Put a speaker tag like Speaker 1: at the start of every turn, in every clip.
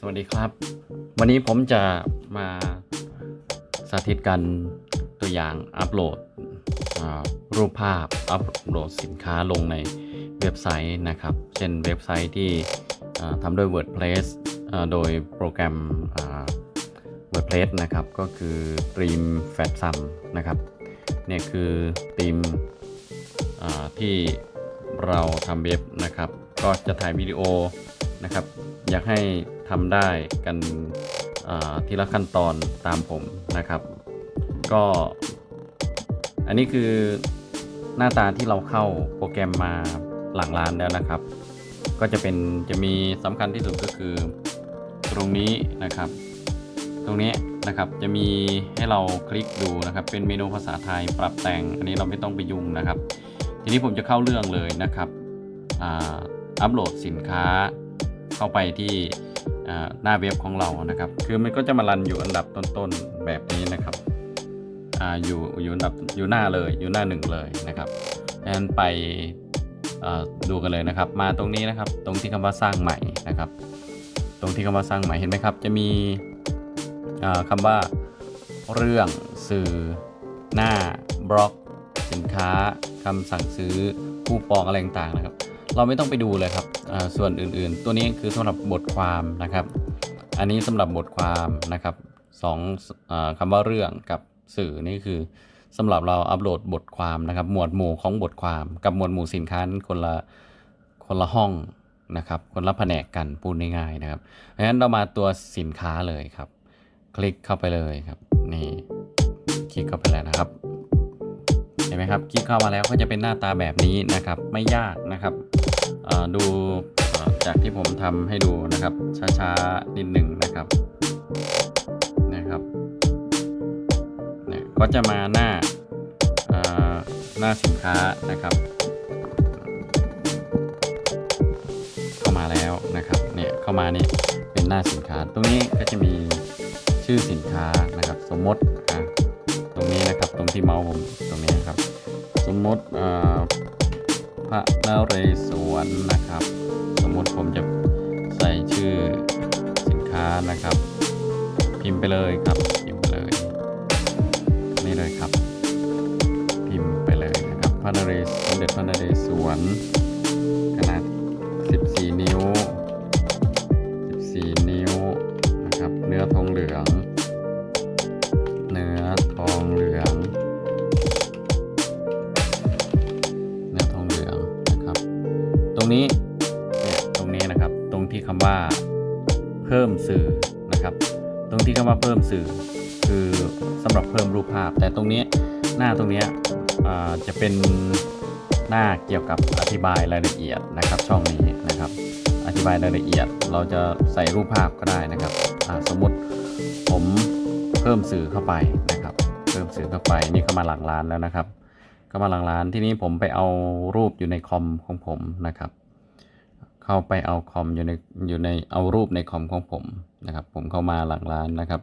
Speaker 1: สวัสดีครับ วันนี้ผมจะมาสาธิตการตัวอย่างอัปโหลดรูปภาพอัปโหลดสินค้าลงในเว็บไซต์นะครับ เช่นเว็บไซต์ที่ทำด้วย WordPress โดยโปรแกรม WordPress นะครับ ก็คือ Dream f a t s u m นะครับเนี่ยคือธีมที่เราทำเว็บนะครับ ก็จะถ่ายวิดีโอนะครับ อยากให้ทำได้กันทีละขั้นตอนตามผมนะครับ ก็ อันนี้คือหน้าตาที่เราเข้าโปรแกรมมาหลังร้านแล้วนะครับ ก็จะเป็นจะมีสำคัญที่สุดก็คือตรงนี้นะครับ ตรงนี้นะครับจะมีให้เราคลิกดูนะครับ เป็นเมนูภาษาไทยปรับแต่ง อันนี้เราไม่ต้องไปยุ่งนะครับ ทีนี้ผมจะเข้าเรื่องเลยนะครับอัปโหลดสินค้า เข้าไปที่หน้าเว็บของเรานะครับ คือมันก็จะมารันอยู่อันดับต้นๆแบบนี้นะครับออยู่อยู่อันดับอยู่หน้าเลยอยู่หน้าหนึ่งเลยนะครับดังนั้นไปดูกันเลยนะครับ มาตรงนี้นะครับ ตรงที่คำว่าสร้างใหม่นะครับ ตรงที่คำว่าสร้างใหม่เห็นไหมครับ จะมีอ่าคำว่าเรื่องสื่อหน้าบล็อก สินค้าคำสั่งซื้อคูปองอะไรต่างๆนะครับ เราไม่ต้องไปดูเลยครับส่วนอื่นๆ ตัวนี้คือสำหรับบทความนะครับ อันนี้สำหรับบทความนะครับสองอคำว่าเรื่องกับสื่อนี่คือสำหรับเราอัปโหลดบทความนะครับ หมวดหมู่ของบทความกับหมวดหมู่สินค้านั้นคนละคนละห้องนะครับคนละแผนกกันพูดง่ายๆนะครับเพราะฉะนั้นเรามาตัวสินค้าเลยครับ คลิกเข้าไปเลยครับนี่คลิกเข้าไปแล้วนะครับ เห็นไหมครับ คลิกเข้ามาแล้วก็จะเป็นหน้าตาแบบนี้นะครับ ไม่ยากนะครับดูจากที่ผมทำให้ดูนะครับ ช้าๆนิดหนึ่งนะครับนะครับเนี่ยก็จะมาหน้าหน้าสินค้านะครับเข้ามาแล้วนะครับเนี่ยเข้ามานี่เป็นหน้าสินค้า ตรงนี้ก็จะมีชื่อสินค้านะครับ สมมติ รงนี้นะครับ ตรงที่เมาส์ผมตรงนี้นะครับ สมมติพระนเรศวรนะครับ สมมติผมจะใส่ชื่อสินค้านะครับ พิมพ์ไปเลยครับ พิมพ์ไปเลย นี่เลยครับ พิมพ์ไปเลยนะครับพระนเรศสมเด็จพระนเรศวร คือสำหรับเพิ่มรูปภาพ แต่ตรงนี้หน้าตรงนี้จะเป็นหน้าเกี่ยวกับอธิบายรายละเอียดนะครับ ช่องนี้นะครับ อธิบายรายละเอียด เราจะใส่รูปภาพก็ได้นะครับสมมติผมเพิ่มสื่อเข้าไปนะครับ เพิ่มสื่อเข้าไปนี่เข้ามาหลังร้านแล้วนะครับเข้ามาหลังร้านที่นี้ผมไปเอารูปอยู่ในคอมของผมนะครับเข้าไปเอาคอมอยู่ในอยู่ในเอารูปในคอมของผมนะครับ ผมเข้ามาหลังร้านนะครับ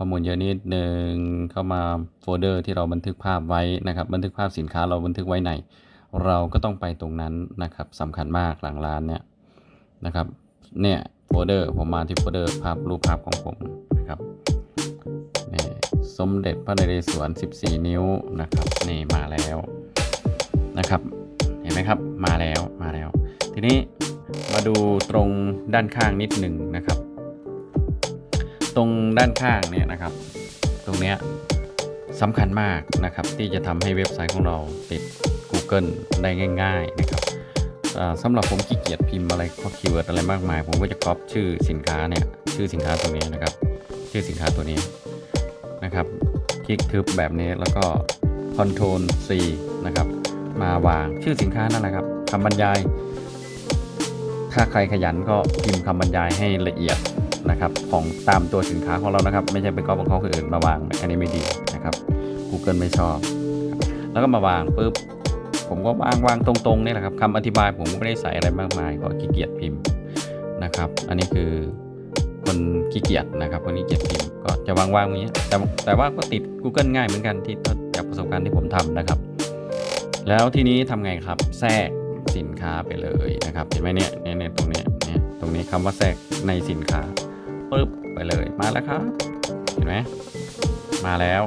Speaker 1: ข้อมูลเยอะนิดนึงเข้ามาโฟลเดอร์ที่เราบันทึกภาพไว้นะครับ บันทึกภาพสินค้าเราบันทึกไว้ไหน เราก็ต้องไปตรงนั้นนะครับสำคัญมากหลังร้านเนี่ยนะครับเนี่ยโฟลเดอร์ผมมาที่โฟลเดอร์ภาพรูปภาพของผมนะครับนี่สมเด็จพระนเรศวร 14 นิ้วนะครับนี่มาแล้วนะครับ เห็นไหมครับมาแล้วมาแล้ว ทีนี้มาดูตรงด้านข้างนิดหนึ่งนะครับ ตรงด้านข้างเนี่ยนะครับ ตรงเนี้ยสำคัญมากนะครับ ที่จะทำให้เว็บไซต์ของเราติด Google ได้ง่าย ๆนะครับสำหรับผมขี้เกียจพิมพ์อะไรข้อคีย์เวิร์ดอะไรมากมาย ผมก็จะก๊อปชื่อสินค้าเนี่ยชื่อสินค้าตัวนี้นะครับ ชื่อสินค้าตัวนี้นะครับ คลิกทึบแบบนี้แล้วก็ Ctrl C นะครับ มาวางชื่อสินค้านั่นแหละครับคำบรรยาย ถ้าใครขยันก็พิมพ์คำบรรยายให้ละเอียด นะครับของตามตัวสินค้าของเรานะครับ ไม่ใช่ไปก๊อปของเขาคนอื่นมาวางอันนี้ไม่ดีนะครับ Google ไม่ชอบ แล้วก็มาวางปุ๊บผมก็วางวางตรงๆนี่แหละครับคำอธิบายผมก็ไม่ได้ใส่อะไรมากมายเพราะขี้เกียจพิมพ์นะครับ อันนี้คือคนขี้เกียจนะครับคนขี้เกียจพิมพ์ก็จะวางวางอย่างเงี้ยแต่แต่ว่าก็ติด Google ง่ายเหมือนกันที่จากประสบการณ์ที่ผมทำนะครับ แล้วทีนี้ทำไงครับแทรกสินค้าไปเลยนะครับเห็นไหมเนี่ยเนี่ยตรงเนี้ยเนี่ยตรงนี้คำว่าแทรกในสินค้า ปึ๊บไปเลยมาแล้วครับ เห็นไหมมาแล้ว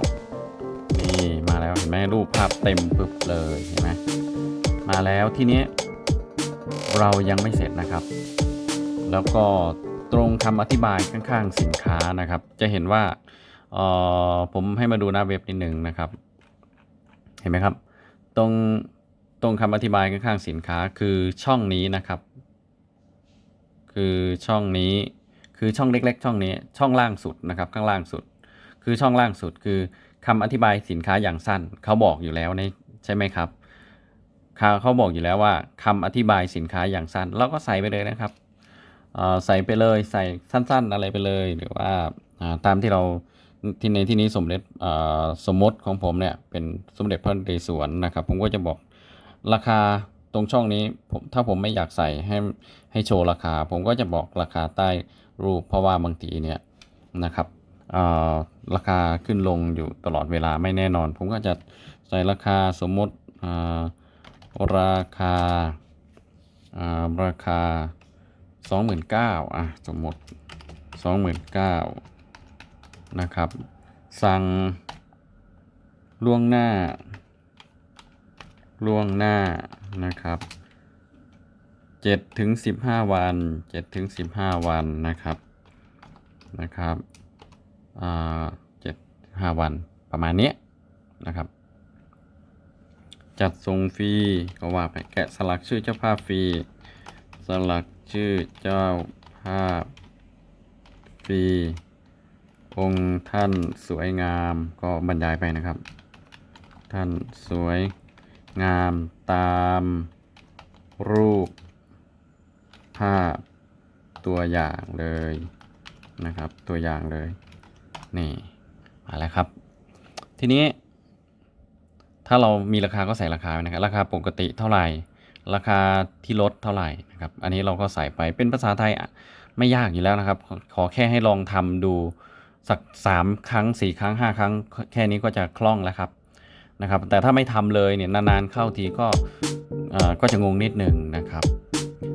Speaker 1: นี่มาแล้วเห็นไหมรูปภาพเต็มปึ๊บเลยเห็นไหมมาแล้วทีนี้เรายังไม่เสร็จนะครับ แล้วก็ตรงคำอธิบายข้างๆสินค้านะครับ จะเห็นว่าออผมให้มาดูหน้าเว็บนิดหนึ่งนะครับ เห็นไหมครับ ตรงตรงคำอธิบายข้างๆสินค้าคือช่องนี้นะครับ คือช่องนี้ คือช่องเล็ก ๆ ช่องนี้ช่องล่างสุดนะครับข้างล่างสุด คือช่องล่างสุดคือคำอธิบายสินค้าอย่างสั้นเขาบอกอยู่แล้วในใช่ไหมครับเขาเขาบอกอยู่แล้วว่าคำอธิบายสินค้าอย่างสั้นเราก็ใส่ไปเลยนะครับใส่ไปเลยใส่สั้น ๆ อะไรไปเลย หรือว่าตามที่เราที่ในที่นี้สมเด็จสมมติของผมเนี่ยเป็นสมเด็จพระนเรศวรนะครับ ผมก็จะบอกราคาตรงช่องนี้ผมถ้าผมไม่อยากใส่ให้ให้โชว์ราคา ผมก็จะบอกราคาใต้ รูป เพราะว่าบางทีเนี่ยนะครับราคาขึ้นลงอยู่ตลอดเวลาไม่แน่นอน ผมก็จะใส่ราคาสมมติอ่าราคาอ่าราคา 29,000อะสมมติ 29,000นะครับ สั่งล่วงหน้า ล่วงหน้านะครับ 7ถึง15วัน7ถึง15วันนะครับนะครับเจ็ดห้าวันประมาณนี้นะครับ จัดส่งฟรีก็ว่าไปแกะสลักชื่อเจ้าภาพฟรีสลักชื่อเจ้าภาพฟรีองค์ท่านสวยงามก็บรรยายไปนะครับ ท่านสวยงามตามรูป ภาพตัวอย่างเลยนะครับ ตัวอย่างเลย นี่มาแล้วครับ ทีนี้ ถ้าเรามีราคาก็ใส่ราคานะครับ ราคาปกติเท่าไหร่ ราคาที่ลดเท่าไหร่นะครับ อันนี้เราก็ใส่ไปเป็นภาษาไทยไม่ยากอยู่แล้วนะครับ ขอแค่ให้ลองทำดูสักสามครั้งสี่ครั้งห้าครั้ง แค่นี้ก็จะคล่องแล้วครับนะครับ แต่ถ้าไม่ทำเลยเนี่ยนานๆเข้าทีก็ก็จะงงนิดหนึ่งนะครับ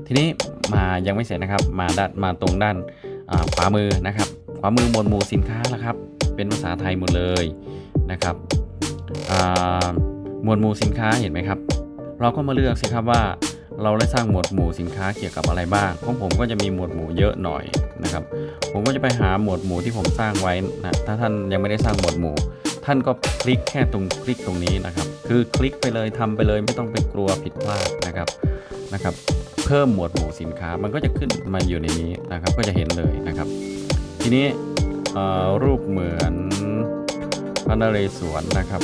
Speaker 1: ทีนี้มายังไม่เสร็จนะครับ มาด้านมาตรงด้านขวามือนะครับ ขวามือหมวดหมู่สินค้าแล้วครับ เป็นภาษาไทยหมดเลยนะครับหมวดหมู่สินค้าเห็นไหมครับ เราก็มาเลือกสิครับว่าเราได้สร้างหมวดหมู่สินค้าเกี่ยวกับอะไรบ้างของผมก็จะมีหมวดหมู่เยอะหน่อยนะครับ ผมก็จะไปหาหมวดหมู่ที่ผมสร้างไว้นะถ้าท่านยังไม่ได้สร้างหมวดหมู่ ท่านก็คลิกแค่ตรงคลิกตรงนี้นะครับ คือคลิกไปเลยทำไปเลยไม่ต้องไปกลัวผิดพลาดนะครับนะครับ เพิ่มหมวดหมู่สินค้า มันก็จะขึ้นมาอยู่ในนี้นะครับ ก็จะเห็นเลยนะครับ ทีนี้รูปเหมือนพระนเรศวรนะครับ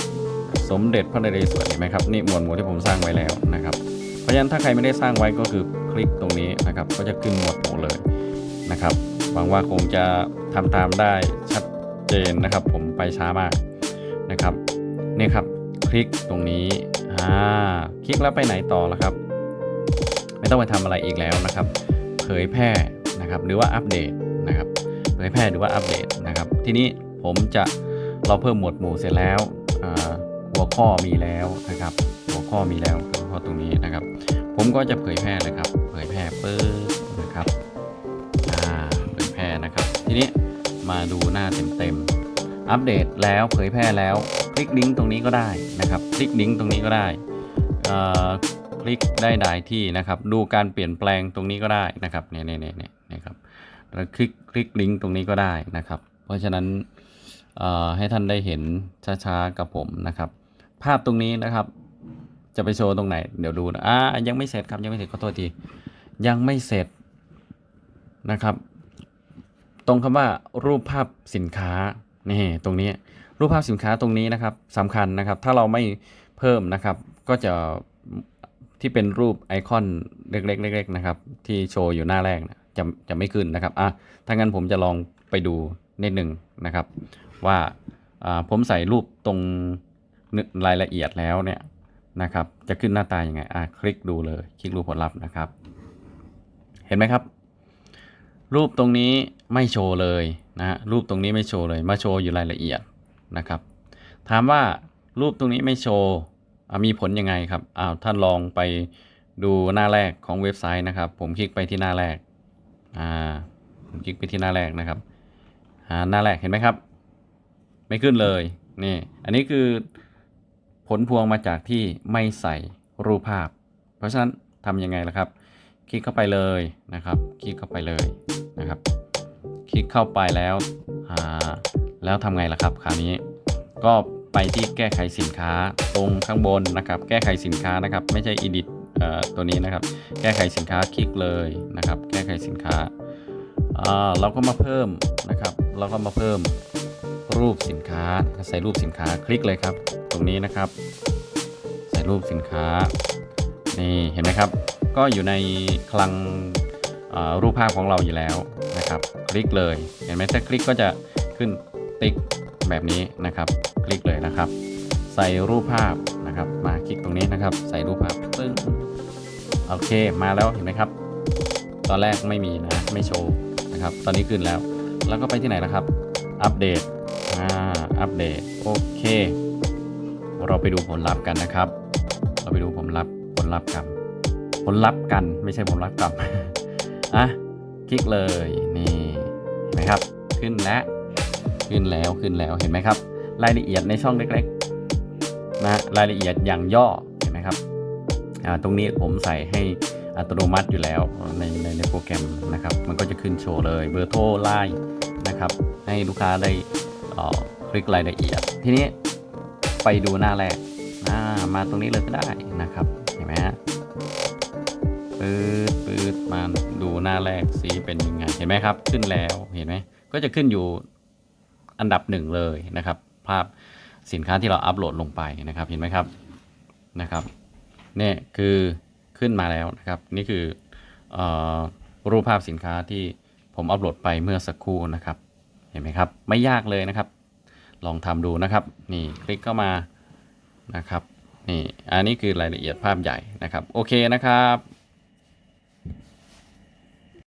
Speaker 1: สมเด็จพระนเรศวรเห็นไหมครับนี่หมวดหมู่ที่ผมสร้างไว้แล้วนะครับ เพราะฉะนั้นถ้าใครไม่ได้สร้างไว้ก็คือคลิกตรงนี้นะครับ ก็จะขึ้นหมวดหมู่เลยนะครับหวังว่าคงจะทำตามได้ชัดเจนนะครับ ผมไปช้ามากนะครับนี่ครับ คลิกตรงนี้อ่าคลิกแล้วไปไหนต่อละครับ ต้องไปทำอะไรอีกแล้วนะครับ เผยแพร่นะครับหรือว่าอัปเดตนะครับ เผยแพร่หรือว่าอัปเดตนะครับ ทีนี้ผมจะเราเพิ่มหมวดหมู่เสร็จแล้วหัวข้อมีแล้วนะครับ หัวข้อมีแล้วหัวข้อตรงนี้นะครับ ผมก็จะเผยแพร่เลยครับ เผยแพร่ปึ๊บนะครับอ่าเผยแพร่นะครับ ทีนี้มาดูหน้าเต็มๆอัปเดตแล้วเผยแพร่แล้ว คลิกลิงก์ตรงนี้ก็ได้นะครับ คลิกลิงก์ตรงนี้ก็ได้อ่อ คลิกได้หลายที่นะครับ ดูการเปลี่ยนแปลงตรงนี้ก็ได้นะครับเนี่ยเนี่ยเนี่ยเนี่ยนะครับแล้วคลิกคลิกลิงก์ตรงนี้ก็ได้นะครับ เพราะฉะนั้นเอ่อให้ท่านได้เห็นช้าๆกับผมนะครับ ภาพตรงนี้นะครับ จะไปโชว์ตรงไหน เดี๋ยวดูนะอ่ายังไม่เสร็จครับยังไม่เสร็จขอโทษทียังไม่เสร็จนะครับ ตรงคำว่ารูปภาพสินค้านี่ตรงนี้รูปภาพสินค้าตรงนี้นะครับสำคัญนะครับ ถ้าเราไม่เพิ่มนะครับ ก็จะ ที่เป็นรูปไอคอนเล็กๆเล็กๆนะครับ ที่โชว์อยู่หน้าแรกนะจะจะไม่ขึ้นนะครับอะถ้างั้นผมจะลองไปดูนิดหนึ่งนะครับ ว่าผมใส่รูปตรงรายละเอียดแล้วเนี่ยนะครับ จะขึ้นหน้าตายังไงอะคลิกดูเลย คลิกดูปผลลัพธ์นะครับ เห็นไหมครับ รูปตรงนี้ไม่โชว์เลยนะรูปตรงนี้ไม่โชว์เลย มาโชว์อยู่รายละเอียดนะครับ ถามว่ารูปตรงนี้ไม่โชว์ มีผลยังไงครับอ้าวท่านลองไปดูหน้าแรกของเว็บไซต์นะครับ ผมคลิกไปที่หน้าแรกอ่าผมคลิกไปที่หน้าแรกนะครับหาหน้าแรกเห็นไหมครับ ไม่ขึ้นเลยนี่อันนี้คือผลพวงมาจากที่ไม่ใส่รูปภาพ เพราะฉะนั้นทำยังไงล่ะครับ คลิกเข้าไปเลยนะครับ คลิกเข้าไปเลยนะครับ คลิกเข้าไปแล้วอ่าแล้วทำไงล่ะครับ คราวนี้ก็ ไปที่แก้ไขสินค้าตรงข้างบนนะครับ แก้ไขสินค้านะครับ ไม่ใช่ edit ตัวนี้นะครับ แก้ไขสินค้าคลิกเลยนะครับ แก้ไขสินค้าเราก็มาเพิ่มนะครับ เราก็มาเพิ่มรูปสินค้าใส่รูปสินค้าคลิกเลยครับ ตรงนี้นะครับ ใส่รูปสินค้านี่เห็นไหมครับ ก็อยู่ในคลังรูปภาพของเราอยู่แล้วนะครับ คลิกเลย เห็นไหมถ้าคลิกก็จะขึ้นติ๊ก แบบนี้นะครับ คลิกเลยนะครับ ใส่รูปภาพนะครับ มาคลิกตรงนี้นะครับ ใส่รูปภาพตึ้งโอเคมาแล้วเห็นไหมครับ ตอนแรกไม่มีนะไม่โชว์นะครับ ตอนนี้ขึ้นแล้ว แล้วก็ไปที่ไหนนะครับ อัปเดตอ่าอัปเดตโอเค เราไปดูผลลัพธ์กันนะครับ เราไปดูผลลัพธ์ผลลัพธ์กันผลลัพธ์กันไม่ใช่ผลลัพธ์กลับอะคลิกเลยนี่เห็นไหมครับ ขึ้นแล้ว ขึ้นแล้วขึ้นแล้วเห็นไหมครับ รายละเอียดในช่องเล็กๆนะรายละเอียดอย่างย่อเห็นไหมครับตรงนี้ผมใส่ให้อัตโนมัติอยู่แล้วในในในโปรแกรมนะครับ มันก็จะขึ้นโชว์เลยเบอร์โทรไลน์นะครับ ให้ลูกค้าได้คลิกรายละเอียด ทีนี้ไปดูหน้าแรกอ่ามาตรงนี้เลยก็ได้นะครับ เห็นไหมฮะปืดปืดมาดูหน้าแรกสีเป็นยังไง เห็นไหมครับ ขึ้นแล้วเห็นไหมก็จะขึ้นอยู่ อันดับหนึ่งเลยนะครับ ภาพสินค้าที่เราอัปโหลดลงไปนะครับ เห็นไหมครับนะครับเนี่ยคือขึ้นมาแล้วนะครับ นี่คือออรูปภาพสินค้าที่ผมอัปโหลดไปเมื่อสักครู่นะครับ เห็นไหมครับ ไม่ยากเลยนะครับ ลองทำดูนะครับ นี่คลิกเข้ามานะครับนี่อันนี้คือรายละเอียดภาพใหญ่นะครับ โอเคนะครับ